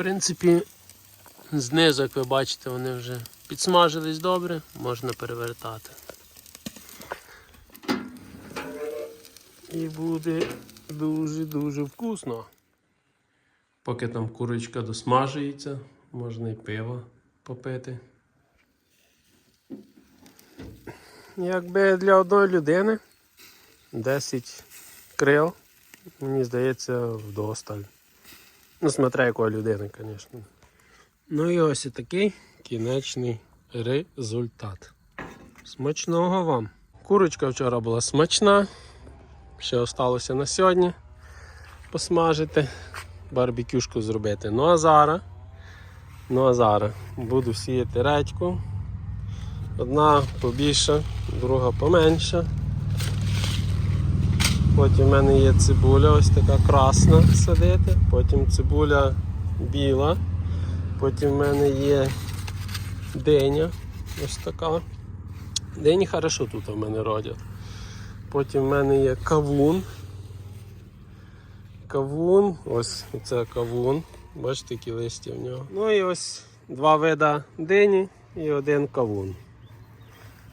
принципі, знизу, як ви бачите, вони вже підсмажились добре, можна перевертати. І буде дуже-дуже вкусно. Поки там курочка досмажується, можна і пиво попити. Якби для одної людини 10 крил, мені здається, вдосталь. Ну, смотря якої людини, звісно. Ну і ось і такий кінечний результат. Смачного вам! Курочка вчора була смачна. Ще осталося на сьогодні посмажити, барбекюшку зробити. Ну а зараз, ну а зараз буду сіяти редьку. Одна побільша, друга поменша. Потім в мене є цибуля, ось така красна садити, потім цибуля біла, потім в мене є диня, ось така. Дині хорошо тут у мене родять. Потім в мене є кавун. Кавун, ось це кавун. Бачите, які листя в нього. Ну і ось два вида дині і один кавун.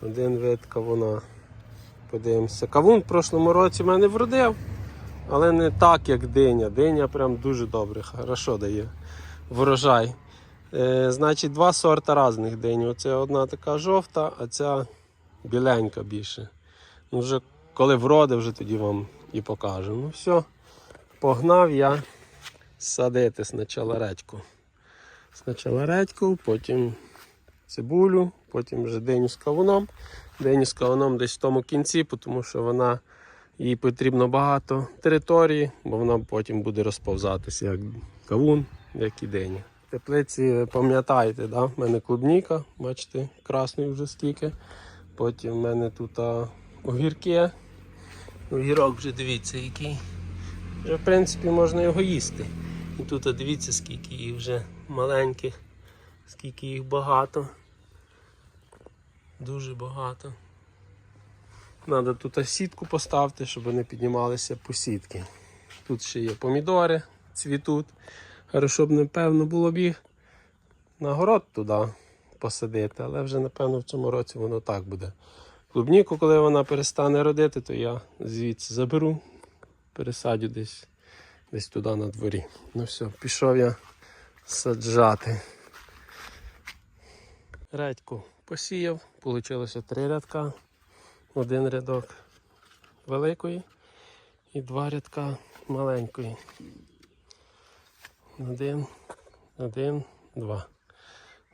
Один вид кавуна. Подивимося. Кавун в прошлому році в мене вродив, але не так, як диня. Диня прям дуже добре, хорошо дає врожай. Е, значить, два сорта різних динь. Оце одна така жовта, а ця біленька більше. Ну, вже коли вроде, вже тоді вам і покажу. Ну все, погнав я садити спочатку редьку. Спочатку редьку, потім цибулю, потім вже диню з кавуном. Диню з кавуном десь в тому кінці, тому що вона їй потрібно багато території, бо вона потім буде розповзатися як кавун, як і. В теплиці пам'ятаєте, да? в мене клубніка, бачите, красний вже стільки. Потім в мене тут огірки. Огірок вже дивіться який. Вже в принципі можна його їсти. І тут дивіться, скільки їх вже маленьких, скільки їх багато. Дуже багато. Треба тут сітку поставити, щоб вони піднімалися по сітки. Тут ще є помідори, цвітуть. Хорошо б, напевно, було б їх на город туди посадити, але вже, напевно, в цьому році воно так буде. Клубніку, коли вона перестане родити, то я звідси заберу, пересадю десь, десь туди на дворі. Ну все, пішов я саджати. Редьку посіяв, вийшло три рядка. Один рядок великої і два рядка маленької. Один, один, два.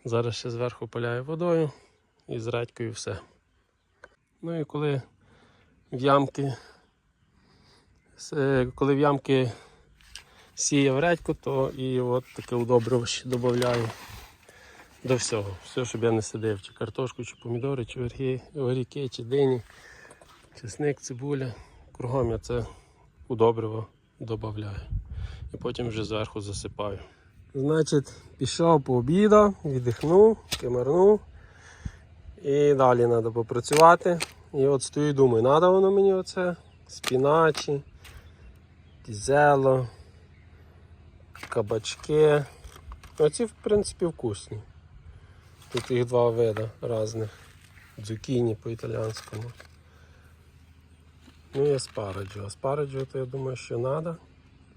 Зараз ще зверху поляю водою і з редькою все. Ну і коли в ямки, коли в ямки сіяв редьку, то і от таке удобриваще додаю до всього. Все, щоб я не сидив, чи картошку, чи помідори, чи огірки, чи дині, чесник, цибуля. Кругом я це удобриво додаю. І потім вже зверху засипаю. Значить, пішов пообідав, віддихнув, кимарнув. І далі треба попрацювати. І от стою і думаю, треба воно мені оце? Спіначі, дізело, кабачки. Оці, в принципі, вкусні. Тут їх два вида різних. Дзукіні по-італіянському. Ну і аспараджо. Аспараджо, то я думаю, що треба,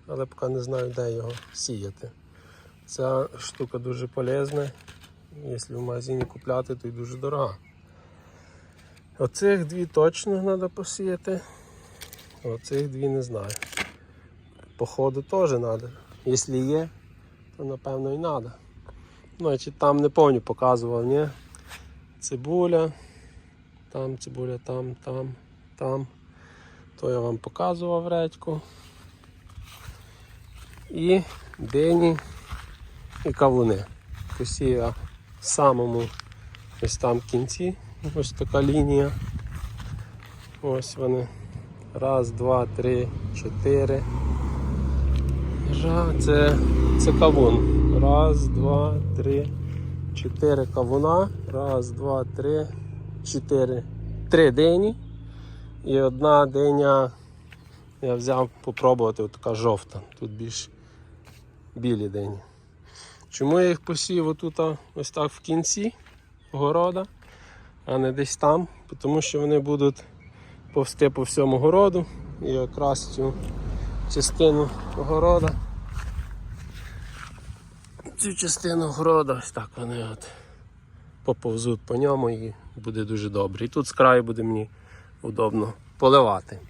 але поки не знаю, де його сіяти. Ця штука дуже полезна. Якщо в магазині купляти, то й дуже дорога. Оцих дві точно треба посіяти. Оцих дві не знаю. Походу теж треба. Якщо є, то напевно і треба. Значить там не повністю показував, ні? Цибуля, там цибуля, там, там, там. То я вам показував редьку. І дині і кавуни. Посія в самому ось там кінці. Ось така лінія. Ось вони. Раз, два, три, чотири. Це, це кавун. Раз, два, три, чотири кавуна. Раз, два, три, чотири. Три дині. І одна диня я взяв попробувати, така жовта. Тут більш білі дині. Чому я їх посів отут ось так в кінці города, а не десь там? Тому що вони будуть повсти по всьому городу і якраз цю частину города. Цю частину города, ось так вони от поповзуть по ньому і буде дуже добре. І тут з краю буде мені удобно поливати.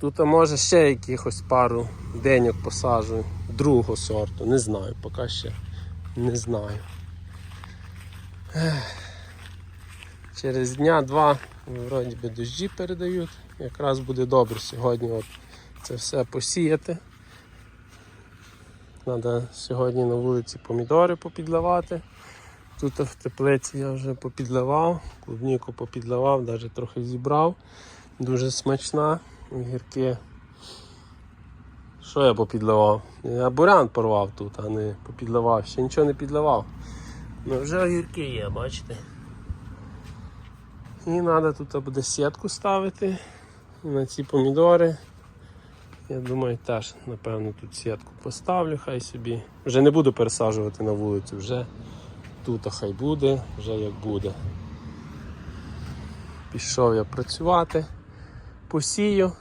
Тут а може ще якихось пару деньок посаджу другого сорту, не знаю, поки ще не знаю. Через дня-два вроді би дощі передають. Якраз буде добре сьогодні от це все посіяти. Треба сьогодні на вулиці помідори попідливати. Тут в теплиці я вже попідливав, клубніку попідливав, навіть трохи зібрав. Дуже смачна, гірки. Що я попідливав? Я бурян порвав тут, а не попідливав. Ще нічого не підливав. Ну вже огірки є, бачите. І треба тут буде сітку ставити на ці помідори. Я думаю, теж, напевно, тут сітку поставлю, хай собі. Вже не буду пересаджувати на вулицю, вже тут хай буде, вже як буде. Пішов я працювати, посію.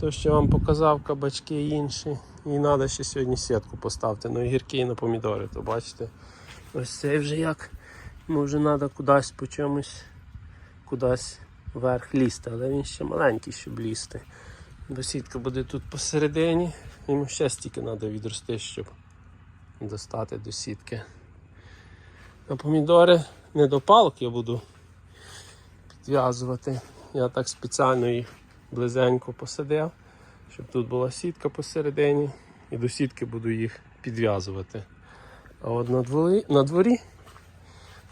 То, що вам показав, кабачки інші. І треба ще сьогодні сітку поставити. Ну, гірки і на помідори, то бачите. Ось цей вже як. Може треба кудись по чомусь, кудись вверх лізти, але він ще маленький, щоб лізти. Бо сітка буде тут посередині. Йому ще стільки треба відрости, щоб достати до сітки. На помідори не до палок я буду підв'язувати. Я так спеціально їх близенько посадив, щоб тут була сітка посередині, і до сітки буду їх підв'язувати. А от на дворі, на дворі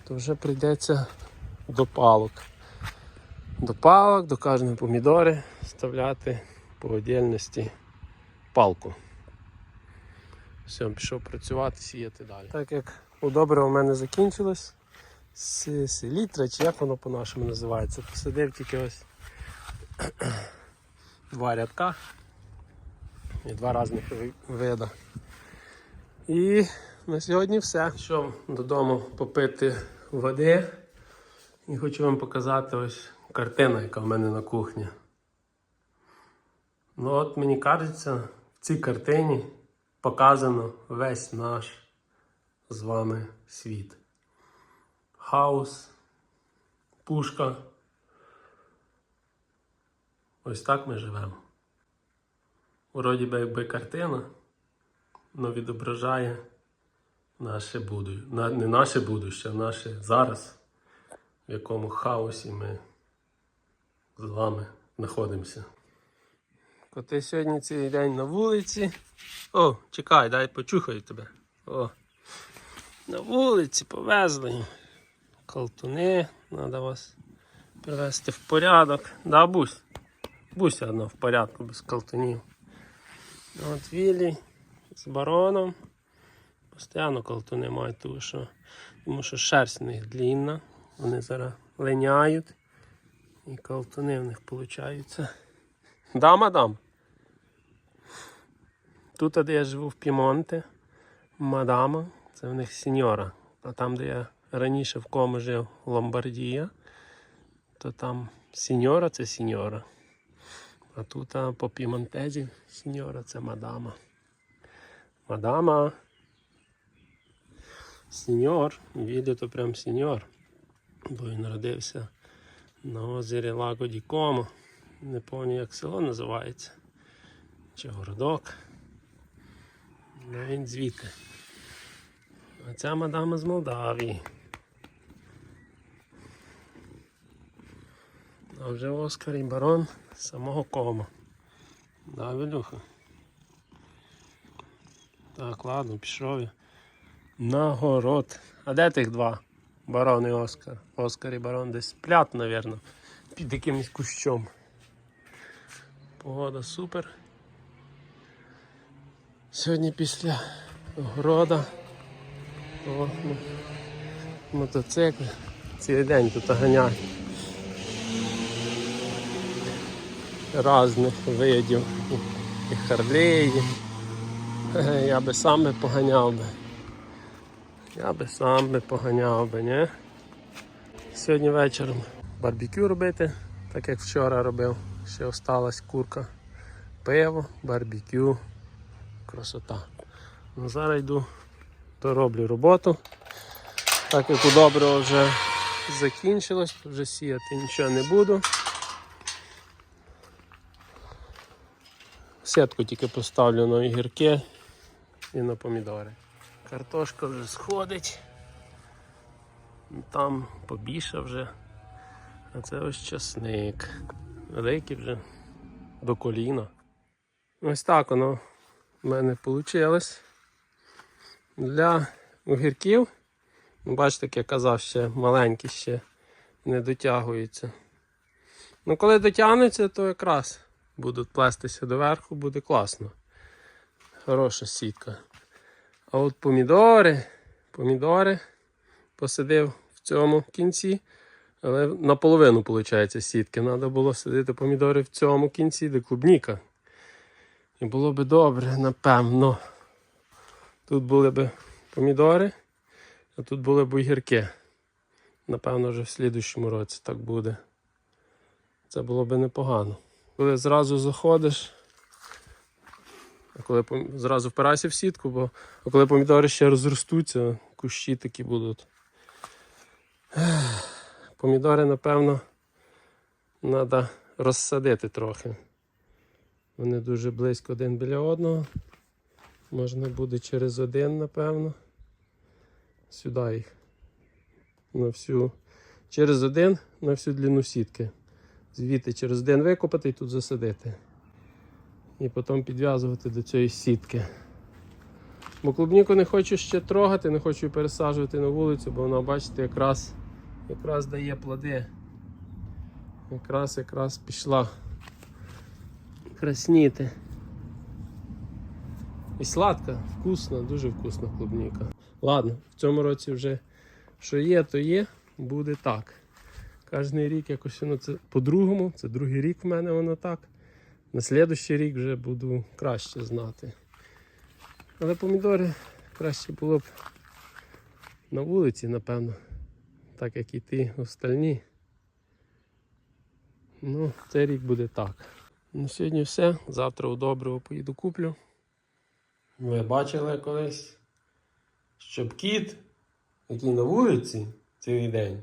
то вже прийдеться до палок. До палок, до кожної помідори вставляти по отдельності палку. Все, пішов працювати, сіяти далі. Так як удобре у мене закінчилось, селітра, чи як воно по-нашому називається, посадив тільки ось два рядка і два різних ви- вида. І на сьогодні все. Пішов додому попити води і хочу вам показати ось картину, яка в мене на кухні. Ну от мені кажеться, в цій картині показано весь наш з вами світ. Хаос, пушка. Ось так ми живемо. Вроді би якби картина, але відображає наше будуще. Не наше будуще, а наше зараз, в якому хаосі ми з вами знаходимося. Коти сьогодні цілий день на вулиці. О, чекай, дай почухаю тебе. О. На вулиці повезли. Колтуни, треба вас привести в порядок. Да, бусь. Буся одно в порядку без колтунів. От Вілі з бароном. Постійно колтуни мають, тому що, тому що шерсть в них длінна. Вони зараз линяють. І колтуни в них получаються. Да, мадам. Тут, де я живу в Пімонте, мадама, це в них сеньора. А там, де я раніше в кому жив Ломбардія, то там сеньора це сеньора. А тут по Пімонтезі сеньора це мадама. Мадама. Сеньор. Відео прям сеньор. Бо він народився на озері Лаго Ді Комо. Не пам'ятаю, як село називається. Чи городок. Він звідти. А ця мадама з Молдавії. А вже Оскар і барон з самого кома. Да, Вілюха? Так, ладно, пішов я. На город. А де тих два? Барон і Оскар. Оскар і барон десь сплять, мабуть, під якимось кущом. Погода супер. Сьогодні після города о, мотоцикл. Цілий день тут ганяю. Разних видів. І Харлеї. Я би сам би поганяв би. Я би сам би поганяв би, ні? Сьогодні вечором барбекю робити, так як вчора робив. Ще осталась курка. Пиво, барбекю. Красота. Ну, зараз йду, дороблю роботу. Так як у доброго вже закінчилось, вже сіяти нічого не буду. Сітку тільки поставлю на огірки і на помідори. Картошка вже сходить. Там побільше вже. А це ось часник. Великий вже до коліна. Ось так воно в мене вийшло. Для огірків, ну, бачите, як я казав, ще маленькі ще не дотягуються. Ну, коли дотягнуться, то якраз будуть плестися доверху, буде класно. Хороша сітка. А от помідори, помідори посадив в цьому кінці, але наполовину, виходить, сітки. Треба було садити помідори в цьому кінці, де клубніка. І було би добре, напевно. Тут були б помідори, а тут були б огірки. Напевно, вже в слідущому році так буде. Це було б непогано. Коли зразу заходиш, а коли зразу впирайся в сітку, бо а коли помідори ще розростуться, кущі такі будуть. Помідори, напевно, треба розсадити трохи. Вони дуже близько один біля одного. Можна буде через один, напевно. Сюди їх. На всю. Через один на всю длину сітки. Звідти через один викопати і тут засадити. І потім підв'язувати до цієї сітки. Бо клубніку не хочу ще трогати, не хочу пересаджувати на вулицю, бо вона, бачите, якраз, якраз дає плоди. Якраз якраз пішла красніти. І сладка, вкусна, дуже вкусна клубніка. Ладно, в цьому році вже що є, то є, буде так. Кожний рік якось воно це по-другому, це другий рік в мене воно так. На слідущий рік вже буду краще знати. Але помідори краще було б на вулиці, напевно, так як і ті остальні. Ну, цей рік буде так. На сьогодні все. Завтра у доброго поїду куплю. Ви бачили колись, щоб кіт, який на вулиці цілий день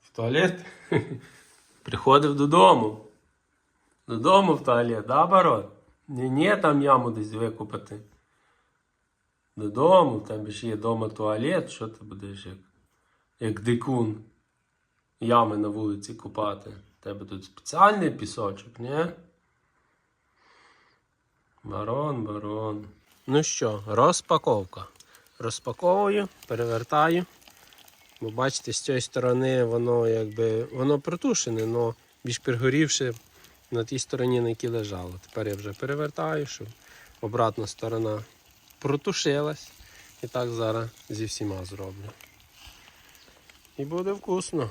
в туалет, приходив додому. Додому в туалет, да, барон? Ні, ні, там яму десь викупати. Додому, тебе ж є вдома туалет, що ти будеш як, як дикун ями на вулиці купати. Тебе тут спеціальний пісочок, ні? Барон, барон. Ну що, розпаковка. Розпаковую, перевертаю. Бо бачите, з цієї сторони воно якби воно протушене, але більш пригорівше на тій стороні, на якій лежало. Тепер я вже перевертаю, щоб обратна сторона протушилась. І так зараз зі всіма зроблю. І буде вкусно.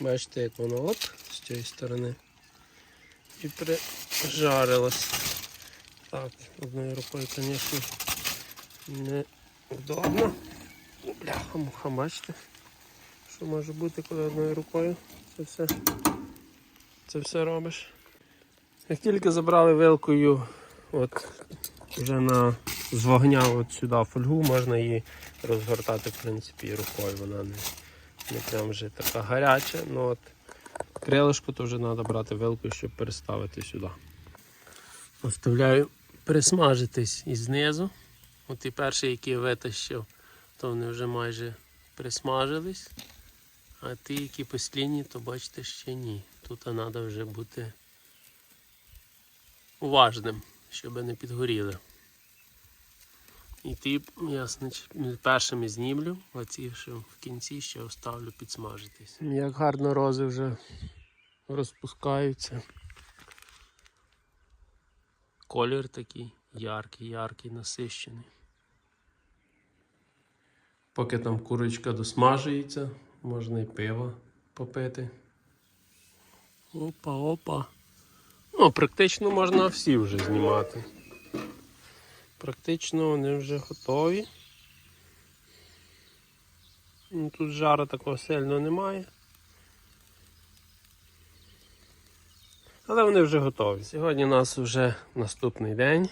Бачите, як воно оп, з цієї сторони. І прижарилось. Так, одною рукою, звісно, не удобно. Бляха, муха, бачите, що може бути, коли одною рукою це все, це все робиш. Як тільки забрали вилкою, от вже на з вогня от сюди фольгу, можна її розгортати, в принципі, рукою. Вона не, не прям вже така гаряча. Ну от крилишко то вже треба брати вилкою, щоб переставити сюди. Оставляю присмажитись і знизу. От ті перші, які я витащив, то вони вже майже присмажились. А ті, які послідні, то бачите ще ні. Тут треба вже бути уважним, щоб не підгоріли. І ті я значить, першими знімлю, а ці що в кінці ще оставлю підсмажитись. Як гарно рози вже розпускаються. Колір такий яркий, яркий, насищений. Поки там курочка досмажується, можна і пиво попити. Опа, опа. Ну, практично можна всі вже знімати. Практично вони вже готові. Ну, Тут жару такого сильно немає. Але вони вже готові. Сьогодні у нас вже наступний день.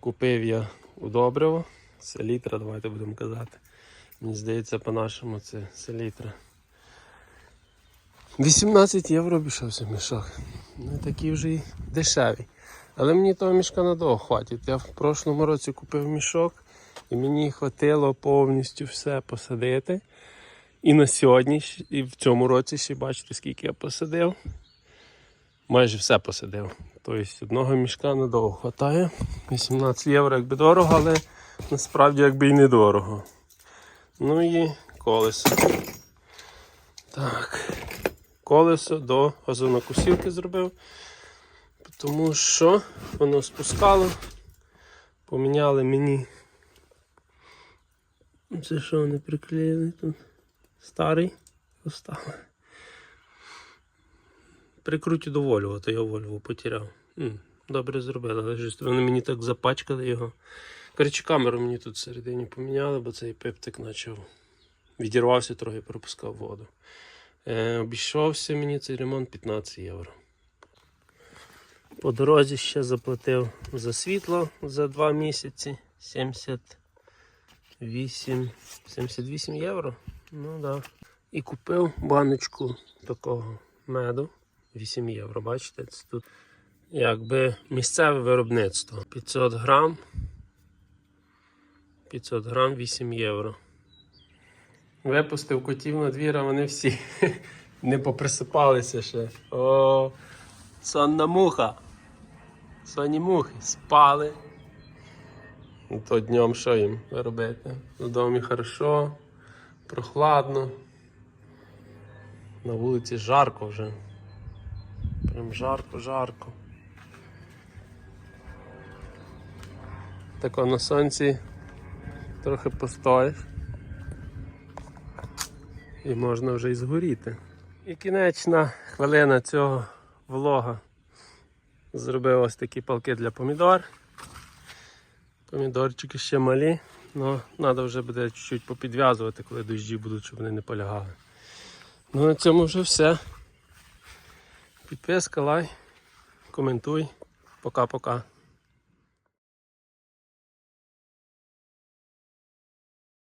Купив я удобриво. Селітра, давайте будемо казати. Мені здається, по-нашому це селітра. 18 євро обійшовся мішок. Не такий вже й дешевий. Але мені того мішка надовго хватить. Я в прошлому році купив мішок і мені хватило повністю все посадити. І на сьогодні, і в цьому році ще бачите, скільки я посадив. Майже все посадив. Тобто одного мішка надовго хватає. 18 євро якби дорого, але насправді якби і недорого. Ну і колесо. Так. Колесо до озонокусівки зробив. Тому що воно спускало. Поміняли мені. Це що вони приклеїли тут? Старий поставили. Прикруті до Вольво, то я Вольво потеряв. Добре зробили, але ж вони мені так запачкали його. Коротше, камеру мені тут всередині поміняли, бо цей пиптик почав відірвався трохи пропускав воду. Е, обійшовся мені цей ремонт 15 євро. По дорозі ще заплатив за світло за 2 місяці 78, 78 євро. Ну да. І купив баночку такого меду 8 євро. Бачите, це тут якби місцеве виробництво. 500 грам. 500 грам 8 євро. Випустив котів на двір, а вони всі не поприсипалися ще. О, сонна муха. Сонні мухи спали. То днем що їм робити? В домі хорошо, прохладно. На вулиці жарко вже. Прям жарко, жарко. Тако на сонці трохи постоїш. І можна вже і згоріти. І кінечна хвилина цього влога. Зробив ось такі палки для помідор. Помідорчики ще малі, але треба вже буде чуть-чуть попідв'язувати, коли дощі будуть, щоб вони не полягали. Ну на цьому вже все. Підписка, лай, коментуй. Пока-пока.